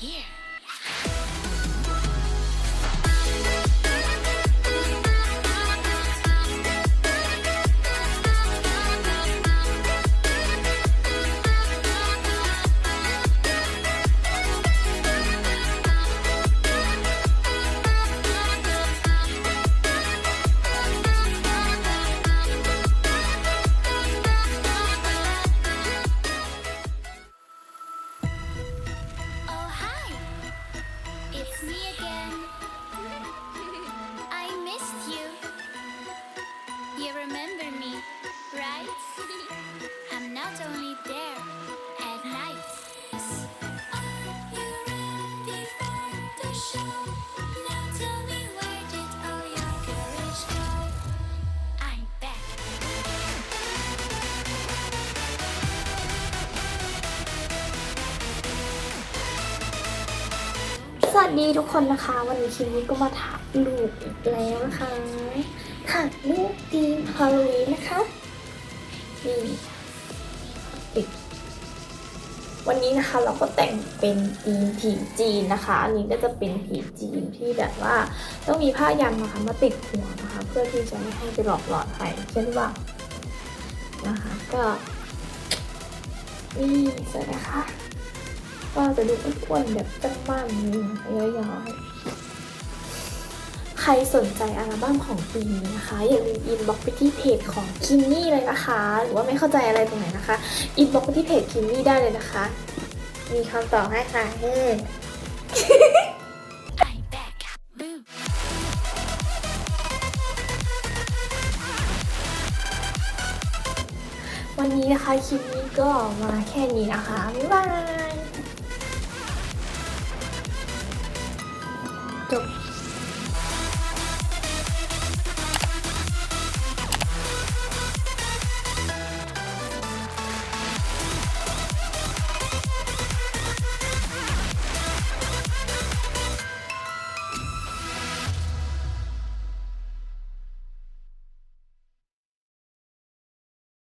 Yeah. I'm not only there at night. Are you ready for the show? Now tell me where did all your courage go? I'm back. สวัสดีทุกคนนะคะ วันนี้คิมมี่ก็มาถักลูกอีกแล้วนะคะถักลูกทีมฮาโลวีนนะคะ นี่ปิดวันนี้นะคะเราก็แต่งเป็นทีมผีจีนนะคะ อันนี้ก็จะเป็นผีจีนที่แบบว่าต้องมีผ้ายันนะคะมาติดหัวนะคะ เพื่อที่จะไม่ให้ไปหลอกหลอนใครเช่นว่านะคะก็นี่สวยนะคะ ก็จะดูอ้วนๆแบบจังมั่นนี่นะคะย้อยๆ รสนใจอัลบั้มของปีนี้นะคะ อย่าลืมอินบ็อกไปที่เพจของคิมมี่เลยนะคะ หรือว่าไม่เข้าใจอะไรตรงไหนนะคะ อินบ็อกไปที่เพจคิมมี่ได้เลยนะคะ มีคำตอบให้ค่ะเฮ้วันนี้นะคะคลิปนี้ก็มาแค่นี้นะคะ บ๊ายบาย จบ